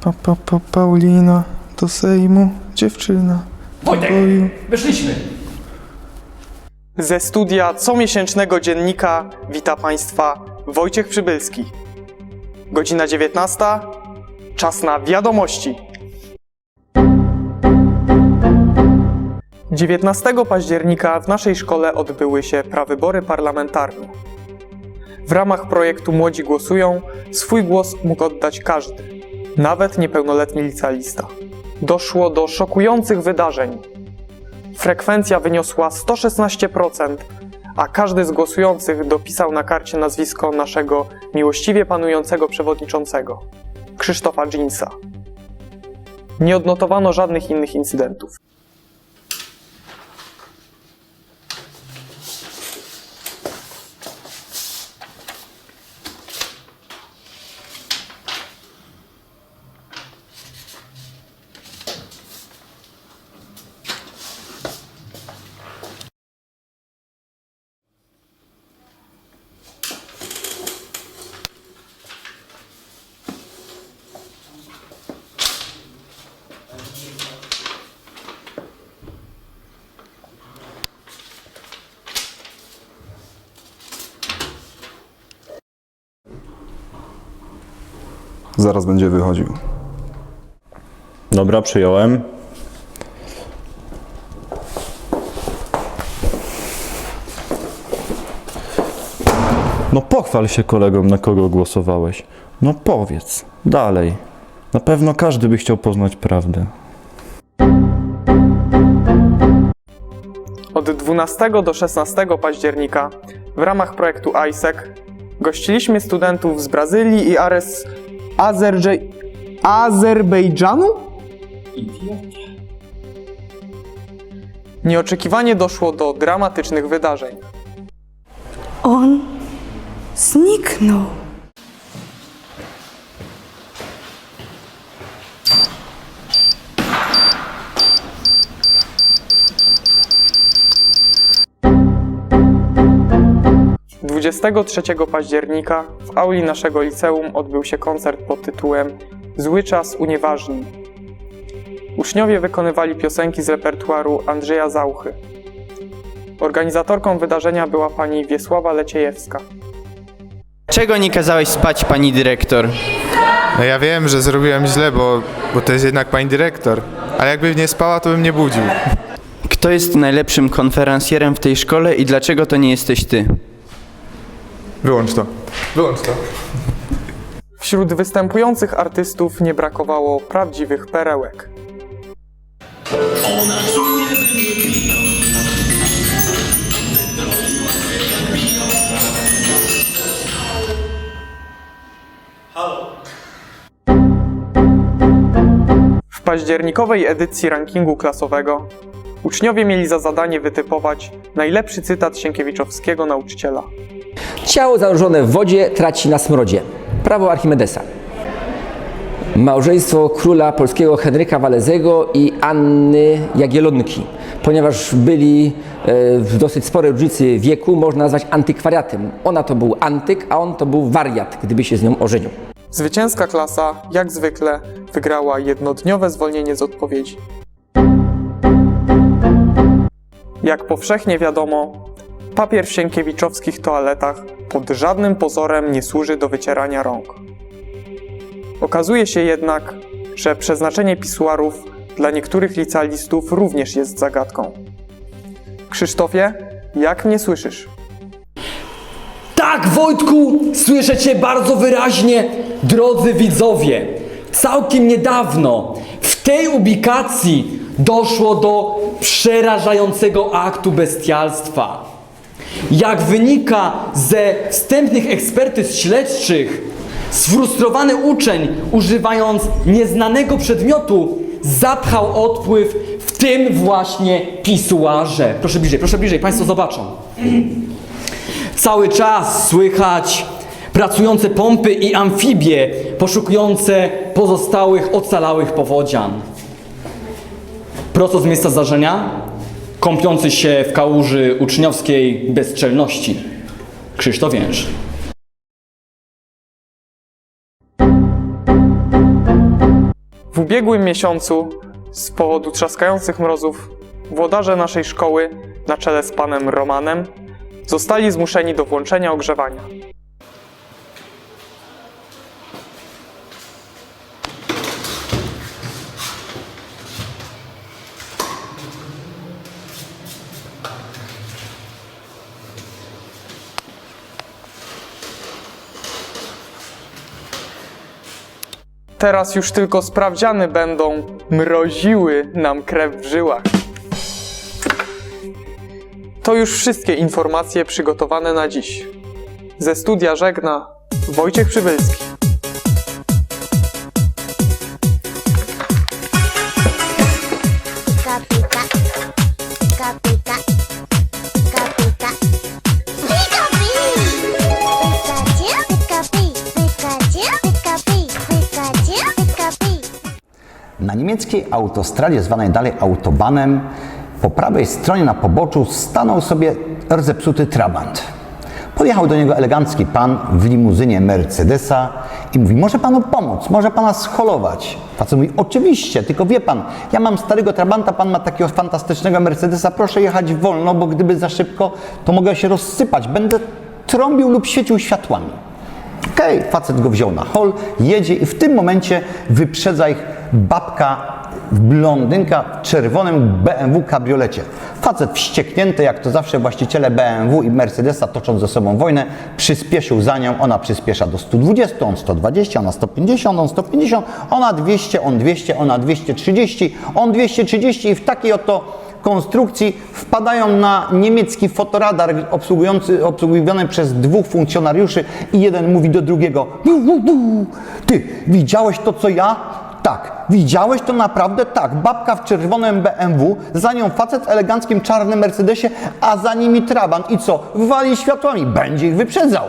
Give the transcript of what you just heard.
Pa, pa, pa, Paulina do Sejmu, dziewczyna. Wojtek! Boju. Wyszliśmy! Ze studia comiesięcznego dziennika wita Państwa Wojciech Przybylski. Godzina 19. Czas na wiadomości. 19 października w naszej szkole odbyły się prawybory parlamentarne. W ramach projektu Młodzi Głosują swój głos mógł oddać każdy, nawet niepełnoletni licealista. Doszło do szokujących wydarzeń, Frekwencja wyniosła 116%, a każdy z głosujących dopisał na karcie nazwisko naszego miłościwie panującego przewodniczącego Krzysztofa Jeansa. Nie odnotowano żadnych innych incydentów. Zaraz będzie wychodził. Dobra, przyjąłem. No pochwal się kolegom, na kogo głosowałeś. No powiedz, dalej. Na pewno każdy by chciał poznać prawdę. Od 12 do 16 października w ramach projektu ISEC gościliśmy studentów z Brazylii i Ares Azerze... Azerbejdżanu? Nieoczekiwanie doszło do dramatycznych wydarzeń. On zniknął. 23 października w auli naszego liceum odbył się koncert pod tytułem Zły czas unieważni. Uczniowie wykonywali piosenki z repertuaru Andrzeja Zauchy. Organizatorką wydarzenia była pani Wiesława Leciejewska. Czego nie kazałeś spać, pani dyrektor? No ja wiem, że zrobiłem źle, bo, bo to jest jednak pani dyrektor. Ale jakby nie spała, to bym nie budził. Kto jest najlepszym konferencjerem w tej szkole i dlaczego to nie jesteś ty? Wyłącz to. Wyłącz to. Wśród występujących artystów nie brakowało prawdziwych perełek. W październikowej edycji rankingu klasowego uczniowie mieli za zadanie wytypować najlepszy cytat Sienkiewiczowskiego nauczyciela. Ciało zanurzone w wodzie traci na smrodzie. Prawo Archimedesa. Małżeństwo króla polskiego Henryka Walezego i Anny Jagiellonki. Ponieważ byli e, w dosyć sporej różnicy wieku, można nazwać antykwariatem. Ona to był antyk, a on to był wariat, gdyby się z nią ożenił. Zwycięska klasa, jak zwykle, wygrała jednodniowe zwolnienie z odpowiedzi. Jak powszechnie wiadomo, papier w sienkiewiczowskich toaletach pod żadnym pozorem nie służy do wycierania rąk. Okazuje się jednak, że przeznaczenie pisuarów dla niektórych licealistów również jest zagadką. Krzysztofie, jak mnie słyszysz? Tak, Wojtku, słyszę Cię bardzo wyraźnie, drodzy widzowie. Całkiem niedawno w tej ubikacji doszło do przerażającego aktu bestialstwa. Jak wynika ze wstępnych ekspertyz śledczych, sfrustrowany uczeń, używając nieznanego przedmiotu, zapchał odpływ w tym właśnie pisuarze. Proszę bliżej, proszę bliżej, Państwo zobaczą. Cały czas słychać pracujące pompy i amfibie poszukujące pozostałych ocalałych powodzian. Prosto z miejsca zdarzenia, kąpiący się w kałuży uczniowskiej bezczelności. Krzysztof Więż. W ubiegłym miesiącu, z powodu trzaskających mrozów, włodarze naszej szkoły, na czele z panem Romanem, zostali zmuszeni do włączenia ogrzewania. Teraz już tylko sprawdziany będą mroziły nam krew w żyłach. To już wszystkie informacje przygotowane na dziś. Ze studia żegna Wojciech Przybylski. Niemieckiej autostradzie zwanej dalej Autobahnem po prawej stronie na poboczu stanął sobie zepsuty Trabant. Podjechał do niego elegancki pan w limuzynie Mercedesa i mówi, może panu pomóc, może pana scholować. Facet mówi, oczywiście, tylko wie pan, ja mam starego Trabanta, pan ma takiego fantastycznego Mercedesa, proszę jechać wolno, bo gdyby za szybko, to mogę się rozsypać, będę trąbił lub świecił światłami. Okej, facet go wziął na hol, jedzie i w tym momencie wyprzedza ich babka blondynka w czerwonym BMW kabriolecie. Facet wścieknięty, jak to zawsze właściciele BMW i Mercedesa toczą ze sobą wojnę, przyspieszył za nią, ona przyspiesza do 120, on 120, ona 150, on 150, ona 200, on 200, ona 230, on 230 i w takiej oto konstrukcji wpadają na niemiecki fotoradar obsługujący, obsługiwany przez dwóch funkcjonariuszy i jeden mówi do drugiego "Bu, bu, bu. Ty, widziałeś to co ja? Widziałeś to naprawdę? Tak. Babka w czerwonym BMW, za nią facet w eleganckim czarnym Mercedesie, a za nimi trabant. I co? Wali światłami. Będzie ich wyprzedzał.